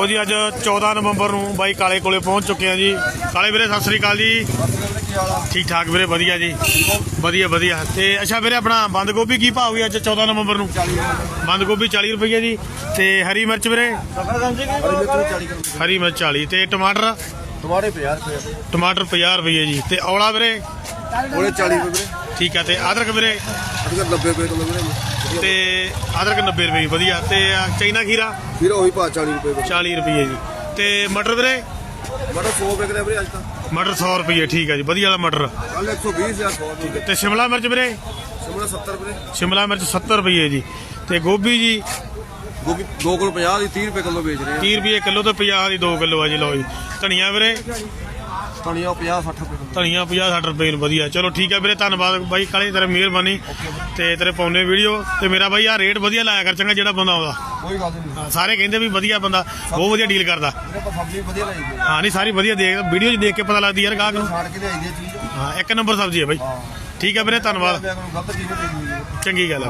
ਲਓ ਜੀ ਅੱਜ 14 ਨਵੰਬਰ ਨੂੰ ਬਾਈ ਕਾਲੇ ਕੋਲੇ ਪਹੁੰਚ ਚੁੱਕੇ ਆ ਜੀ। ਕਾਲੇ ਵੀਰੇ ਸਤਿ ਸ੍ਰੀ ਅਕਾਲ ਜੀ। ਠੀਕ ਠਾਕ ਵੀਰੇ ਵਧੀਆ ਜੀ। ਵਧੀਆ ਵਧੀਆ। ਤੇ ਅੱਛਾ ਵੀਰੇ ਆਪਣਾ ਬੰਦ ਗੋਭੀ ਕੀ ਭਾਅ ਹੋਈ ਅੱਜ 14 ਨਵੰਬਰ ਨੂੰ? ਬੰਦ ਗੋਭੀ 40 ਰੁਪਏ ਜੀ। ਤੇ ਹਰੀ ਮਿਰਚ ਵੀਰੇ? ਹਰੀ ਮਿਰਚ 40 ਤੇ ਟਮਾਟਰ? ਤੁਹਾਡੇ 50 ਰੁਪਏ ਟਮਾਟਰ 50 ਰੁਪਏ ਜੀ। ਤੇ ਔਲਾ ਵੀਰੇ? ਉਹਨੇ 40 ਰੁਪਏ ਠੀਕ ਆ ਤੇ ਅਦਰਕ ਵੀਰੇ? ਅੱਜ 90 ਰੁਪਏ ਕਿਲੋ ਵੀਰੇ। ਤੇ ਅਦਰਕ 90 ਰੁਪਏ ਵਧੀਆ। ਤੇ ਚਾਈਨਾ ਖੀਰਾ? ਵੀਰੇ ਉਹੀ ਪਾ 40 ਰੁਪਏ ਵੀਰੇ 40 ਰੁਪਏ ਜੀ। ਤੇ ਮਟਰ ਵੀਰੇ? ਬੜਾ 100 ਰੁਪਏ ਕਿਲੇ ਵੀਰੇ ਅੱਜ ਤਾਂ। ਮਟਰ 100 ਰੁਪਏ ਠੀਕ ਆ ਜੀ ਵਧੀਆ ਵਾਲਾ ਮਟਰ। ਕੱਲ 120 ਜਾਂ 100 ਰੁਪਏ ਤੇ ਸ਼ਿਮਲਾ ਮਿਰਚ ਵੀਰੇ? ਸ਼ਿਮਲਾ 70 ਰੁਪਏ। ਸ਼ਿਮਲਾ ਮਿਰਚ 70 ਰੁਪਏ ਜੀ। ਤੇ ਗੋਭੀ ਜੀ? ਗੋਭੀ 2 ਕਿਲੋ 50 ਦੀ 30 ਰੁਪਏ ਕਿਲੋ ਵੇਚ ਰਹੇ 30 ਰੁਪਏ ਕਿਲੋ ਤੇ 50 ਦੀ 2 ਕਿਲੋ ਆ ਜੀ ਲਓ ਜੀ। ਧਨੀਆ ਵੀਰੇ? ਆ ਧਨੀਆ 50 60 ਰੁਪਏ ਕਿਲੋ ਧਨੀਆ 50 60 ਰੁਪਏ ਨੂੰ ਵਧੀਆ। ਚਲੋ ਠੀਕ ਹੈ ਵੀਰੇ ਧੰਨਵਾਦ। ਬਾਈ ਕਾਲੇ ਤੇਰੇ ਮਿਹਰਬਾਨੀ ਤੇ ਤੇਰੇ ਪਾਉਨੇ ਵੀਡੀਓ ਤੇ ਮੇਰਾ ਬਾਈ ਆ ਰੇਟ ਵਧੀਆ ਲਾਇਆ ਕਰ ਚੰਗਾ ਜਿਹੜਾ ਬੰਦਾ ਆਉਂਦਾ। ਕੋਈ ਗੱਲ ਨਹੀਂ। ਸਾਰੇ ਕਹਿੰਦੇ ਵੀ ਵਧੀਆ ਬੰਦਾ ਬਹੁਤ ਵਧੀਆ ਡੀਲ ਕਰਦਾ। ਆਪਾਂ ਸਬਜ਼ੀ ਵਧੀਆ ਲਾਈ ਦੀ ਹਾਂ। ਨਹੀਂ ਸਾਰੀ ਵਧੀਆ ਦੇਖ ਵੀਡੀਓ 'ਚ ਦੇਖ ਕੇ ਪਤਾ ਲੱਗਦੀ ਯਾਰ ਗਾਹਕ ਨੂੰ। ਛਾੜ ਕੇ ਲਿਆਈ ਦੀ ਚੀਜ਼। ਹਾਂ ਇੱਕ ਨੰਬਰ ਸਬਜ਼ੀ ਹੈ ਬਾਈ। ਠੀਕ ਹੈ ਵੀਰੇ ਧੰਨਵਾਦ। ਗਲਤ ਚੀਜ਼ ਚੰਗੀ ਗੱਲ ਹੈ